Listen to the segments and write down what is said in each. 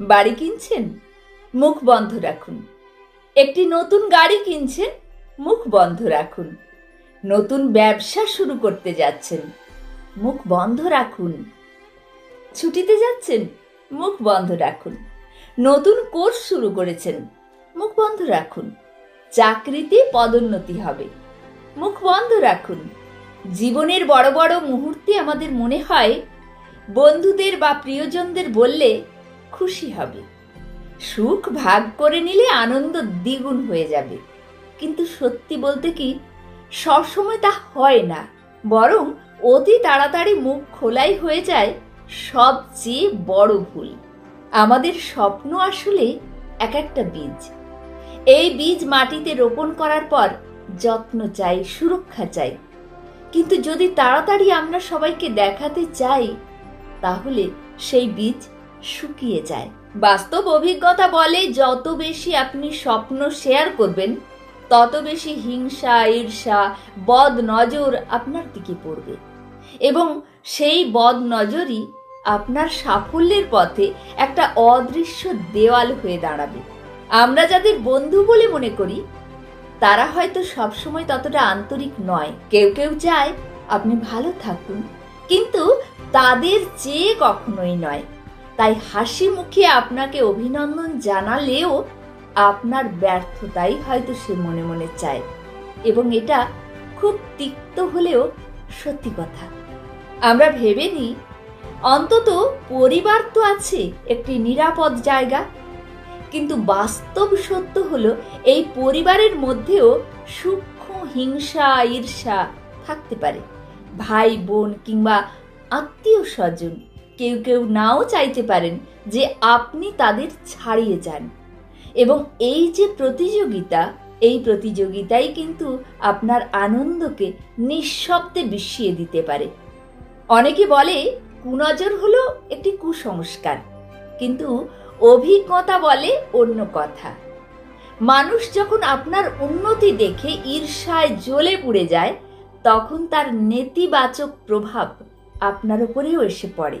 বাড়ি কিনছেন? মুখ বন্ধ রাখুন। একটি নতুন গাড়ি কিনছেন? মুখ বন্ধ রাখুন। নতুন ব্যবসা শুরু করতে যাচ্ছেন? মুখ বন্ধ রাখুন। ছুটিতে যাচ্ছেন? মুখ বন্ধ রাখুন। নতুন কোর্স শুরু করেছেন? মুখ বন্ধ রাখুন। চাকরিতে পদোন্নতি হবে। মুখ বন্ধ রাখুন। জীবনের বড় বড় মুহূর্তে আমাদের মনে হয়, বন্ধুদের বা প্রিয়জনদের বললে খুশি হবে। সুখ ভাগ করে নিলে আনন্দ দ্বিগুণ হয়ে যাবে। কিন্তু সত্যি বলতে কি, সবসময় তা হয় না। বরং অতি তাড়াতাড়ি মুখ খোলাই হয়ে যায় সবচেয়ে বড় ভুল। আমাদের স্বপ্ন আসলে এক একটা বীজ। এই বীজ মাটিতে রোপণ করার পর যত্ন চাই, সুরক্ষা চাই। কিন্তু যদি তাড়াতাড়ি আমরা সবাইকে দেখাতে চাই, তাহলে সেই বীজ শুকিয়ে যায়। বাস্তব অভিজ্ঞতা বলে যত বেশি আপনি স্বপ্ন শেয়ার করবেন, তত বেশি হিংসা, ঈর্ষা, বদ নজর আপনার দিকে পড়বে। এবং সেই বদ নজরই আপনার সাফল্যের পথে একটা অদৃশ্য দেওয়াল হয়ে দাঁড়াবে। আমরা যাদের বন্ধু বলে মনে করি, তারা হয়তো সবসময় ততটা আন্তরিক নয়। কেউ কেউ চায় আপনি ভালো থাকুন, কিন্তু তাদের চেয়ে কখনোই নয়। তাই হাসি মুখে আপনাকে অভিনন্দন জানালেও আপনার ব্যর্থতাই হয়তো সে মনে মনে চায়। এবং এটা খুব তিক্ত হলেও সত্যি কথা। আমরা ভেবে নিই, অন্তত পরিবার তো আছে, একটি নিরাপদ জায়গা। কিন্তু বাস্তব সত্য হলো, এই পরিবারের মধ্যেও সূক্ষ্ম হিংসা, ঈর্ষা থাকতে পারে। ভাই, বোন কিংবা আত্মীয় স্বজন কেউ কেউ নাও চাইতে পারেন যে আপনি তাদের ছাড়িয়ে যান। এবং এই যে প্রতিযোগিতা, এই প্রতিযোগিতাই কিন্তু আপনার আনন্দকে নিঃশব্দে বিষিয়ে দিতে পারে। অনেকে বলে, কুনজর হলো একটি কুসংস্কার। কিন্তু অভিজ্ঞতা বলে অন্য কথা। মানুষ যখন আপনার উন্নতি দেখে ঈর্ষায় জ্বলে পুড়ে যায়, তখন তার নেতিবাচক প্রভাব আপনার উপরেও এসে পড়ে।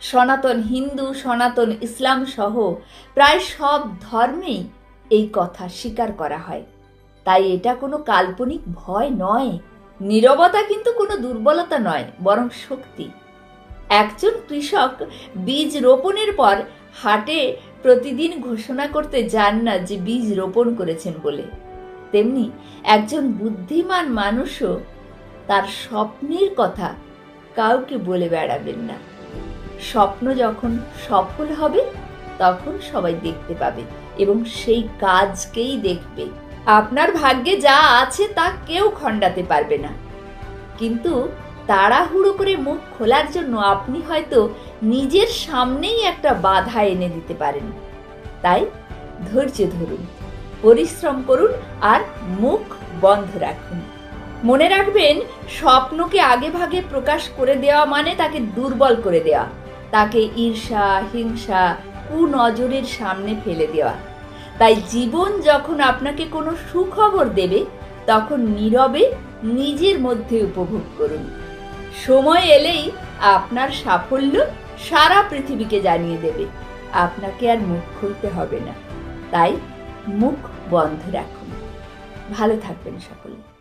সনাতন হিন্দু, সনাতন ইসলাম সহ প্রায় সব ধর্মেই এই কথা স্বীকার করা হয়। তাই এটা কোনো কাল্পনিক ভয় নয়। নীরবতা কিন্তু কোনো দুর্বলতা নয়, বরং শক্তি। একজন কৃষক বীজ রোপণের পর হাটে প্রতিদিন ঘোষণা করতে যান না যে বীজ রোপণ করেছেন বলে। তেমনি একজন বুদ্ধিমান মানুষও তার স্বপ্নের কথা কাউকে বলে বেড়াবেন না। স্বপ্ন যখন সফল হবে, তখন সবাই দেখতে পাবে এবং সেই কাজকেই দেখবে। আপনার ভাগ্যে যা আছে তা কেউ খণ্ডাতে পারবে না। কিন্তু তাড়াহুড়ো করে মুখ খোলার জন্য আপনি হয়তো নিজের সামনেই একটা বাধা এনে দিতে পারেন। তাই ধৈর্য ধরুন, পরিশ্রম করুন আর মুখ বন্ধ রাখুন। মনে রাখবেন, স্বপ্নকে আগে ভাগে প্রকাশ করে দেওয়া মানে তাকে দুর্বল করে দেওয়া। তাকে ঈর্ষা, হিংসা, কুনজরের সামনে ফেলে দেওয়া। তাই জীবন যখন আপনাকে কোনো সুখবর দেবে, তখন নীরবে নিজের মধ্যে উপভোগ করুন। সময় এলেই আপনার সাফল্য সারা পৃথিবীকে জানিয়ে দেবে। আপনাকে আর মুখ খুলতে হবে না। তাই মুখ বন্ধ রাখুন। ভালো থাকবেন সকলে।